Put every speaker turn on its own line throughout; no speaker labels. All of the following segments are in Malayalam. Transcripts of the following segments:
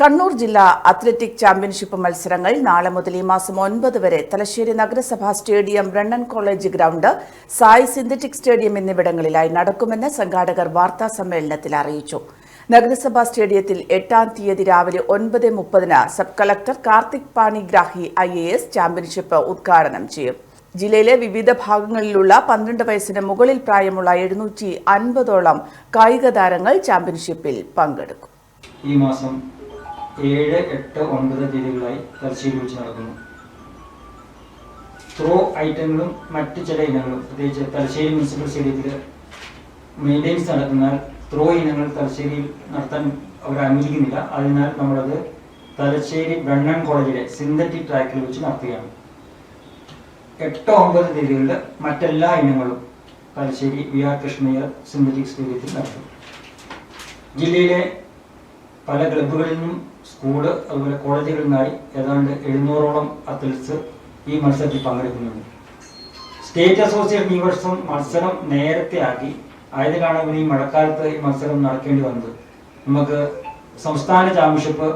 കണ്ണൂർ ജില്ലാ അത്ലറ്റിക് ചാമ്പ്യൻഷിപ്പ് മത്സരങ്ങൾ നാളെ മുതൽ ഈ മാസം ഒൻപത് വരെ തലശ്ശേരി നഗരസഭാ stadium Brennen college ground SAI synthetic stadium എന്നിവിടങ്ങളിലായി നടക്കുമെന്ന് സംഘാടകർ വാർത്താ സമ്മേളനത്തിൽ അറിയിച്ചു. നഗരസഭാ സ്റ്റേഡിയത്തിൽ എട്ടാം തീയതി രാവിലെ ഒൻപത് മുപ്പതിന് sub collector Karthik Panigrahi I A S championship ഉദ്ഘാടനം ചെയ്യും. ജില്ലയിലെ വിവിധ ഭാഗങ്ങളിലുള്ള പന്ത്രണ്ട് വയസ്സിന് മുകളിൽ പ്രായമുള്ള എഴുന്നൂറ്റി അൻപതോളം കായിക താരങ്ങൾ ചാമ്പ്യൻഷിപ്പിൽ പങ്കെടുക്കും.
ഈ മാസം ഏഴ് എട്ട് ഒൻപത് തീയതികളായി പരിശീലിപ്പിച്ച് നടക്കുന്നു. ത്രോ ഐറ്റങ്ങളും മറ്റ് ചില ഇനങ്ങളും പ്രത്യേകിച്ച് തലശ്ശേരി മുനിസിപ്പൽ സ്റ്റേഡിയത്തിൽ മെയിന്റെനൻസ് നടത്തുന്നാൽ ത്രോ ഇനങ്ങൾ തലശ്ശേരിയിൽ നടത്താൻ അവർ അനുവദിക്കുന്നില്ല. അതിനാൽ നമ്മളത് തലശ്ശേരി ബ്രണ്ണൻ കോളേജിലെ സിന്തറ്റിക് ട്രാക്കിൽ വെച്ച് നടത്തുകയാണ്. എട്ട് ഒമ്പത് തീയതികളിൽ മറ്റെല്ലാ ഇനങ്ങളും Thalassery V R Krishnaiyer synthetic സ്റ്റേഡിയത്തിൽ നടത്തും. ജില്ലയിലെ പല ക്ലബുകളിൽ നിന്നും സ്കൂൾ അതുപോലെ കോളേജുകളിൽ നിന്നായി ഏതാണ്ട് എഴുന്നൂറോളം അത്ലറ്റ്സ് ഈ മത്സരത്തിൽ പങ്കെടുക്കുന്നുണ്ട്. സ്റ്റേറ്റ് അസോസിയേഷൻ ഈ വർഷം മത്സരം നേരത്തെ ആക്കി. ആയതിനാണ് ഇവർ ഈ മഴക്കാലത്ത് ഈ മത്സരം നടക്കേണ്ടി വന്നത്. നമുക്ക് സംസ്ഥാന ചാമ്പ്യൻഷിപ്പ്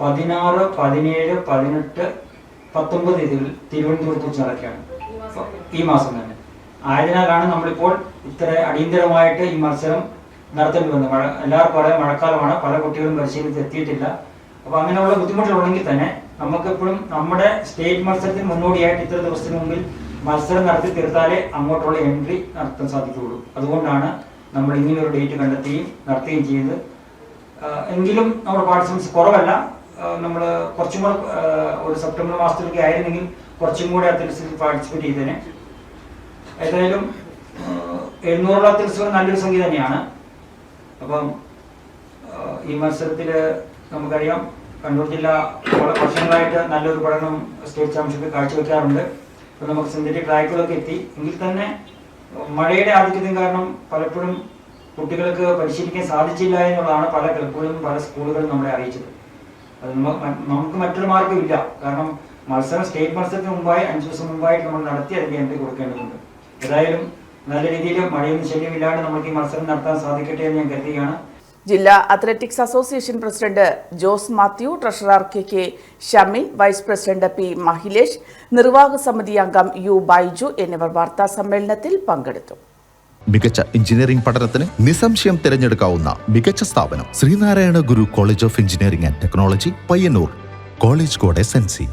പതിനാറ് പതിനേഴ് പതിനെട്ട് പത്തൊമ്പത് തീയതികളിൽ തിരുവനന്തപുരത്ത് വെച്ച് നടക്കുകയാണ്. ഈ മാസം തന്നെ. ആയതിനാലാണ് നമ്മളിപ്പോൾ ഇത്ര അടിയന്തരമായിട്ട് ഈ മത്സരം നടത്തേണ്ടി വന്നു മഴ എല്ലാവർക്കും അറിയാം മഴക്കാലമാണ്. പല കുട്ടികളും പരിശീലനത്തിൽ എത്തിയിട്ടില്ല അപ്പോൾ അങ്ങനെയുള്ള ബുദ്ധിമുട്ടുകളുണ്ടെങ്കിൽ തന്നെ നമുക്കെപ്പോഴും നമ്മുടെ സ്റ്റേറ്റ് മത്സരത്തിന് മുന്നോടിയായിട്ട് ഇത്ര ദിവസത്തിന് മുമ്പിൽ മത്സരം നടത്തി തീർത്താലേ അങ്ങോട്ടുള്ള എൻട്രി നടത്താൻ സാധിക്കുകയുള്ളൂ. അതുകൊണ്ടാണ് നമ്മൾ ഇങ്ങനെ ഒരു ഡേറ്റ് കണ്ടെത്തുകയും നടത്തുകയും ചെയ്യുന്നത്. എങ്കിലും നമ്മുടെ പാർട്ടിസിപ്പൻസ് കുറവല്ല. നമ്മൾ കുറച്ചും കൂടെ ഒരു സെപ്റ്റംബർ മാസത്തിലൊക്കെ ആയിരുന്നെങ്കിൽ കുറച്ചും കൂടെ അത്ലറ്റ്സിൽ പാർട്ടിസിപ്പേറ്റ് ചെയ്തേനെ. ഏതായാലും എഴുന്നൂറോളം അത്ലറ്റ്സുകൾ നല്ലൊരു സംഖ്യ തന്നെയാണ്. അപ്പം ഈ മത്സരത്തിൽ നമുക്കറിയാം കണ്ണൂർ ജില്ല വർഷങ്ങളായിട്ട് നല്ലൊരു പഠനം സ്റ്റേറ്റ് ചാമ്പ്യൻഷിപ്പ് കാഴ്ചവെക്കാറുണ്ട്. ഇപ്പം നമുക്ക് സിന്തറ്റിക് ട്രാക്കുകളൊക്കെ എത്തി. എങ്കിൽ തന്നെ മഴയുടെ ആധിക്യത്തിന് കാരണം പലപ്പോഴും കുട്ടികൾക്ക് പരിശീലിക്കാൻ സാധിച്ചില്ല എന്നുള്ളതാണ് പല ക്ലബുകളും പല സ്കൂളുകളും നമ്മളെ അറിയിച്ചത്. അത് നമുക്ക് മറ്റൊരു മാർഗമില്ല കാരണം മത്സരം സ്റ്റേറ്റ് മത്സരത്തിന് മുമ്പായി അഞ്ച് ദിവസം മുമ്പായിട്ട് നമ്മൾ നടത്തി അതിന് എൻട്രി കൊടുക്കേണ്ടതുണ്ട്. ഏതായാലും നല്ല രീതിയിൽ മഴയൊന്നും ശല്യമില്ലാണ്ട് നമുക്ക് ഈ മത്സരം നടത്താൻ സാധിക്കട്ടെ എന്ന് ഞാൻ കരുതുകയാണ്.
ജില്ലാ athletics association president Jose Mathew treasurer K K Shameen vice president P Mahilesh നിർവാഹക സമിതി അംഗം യു ബൈജു എന്നിവർ വാർത്താ സമ്മേളനത്തിൽ പങ്കെടുത്തു.
മികച്ച എഞ്ചിനീയറിംഗ് പഠനത്തിന് നിസ്സംശയം തിരഞ്ഞെടുക്കാവുന്ന മികച്ച സ്ഥാപനം Sreenarayana Guru college of engineering and technology Payyanur. College code S N C.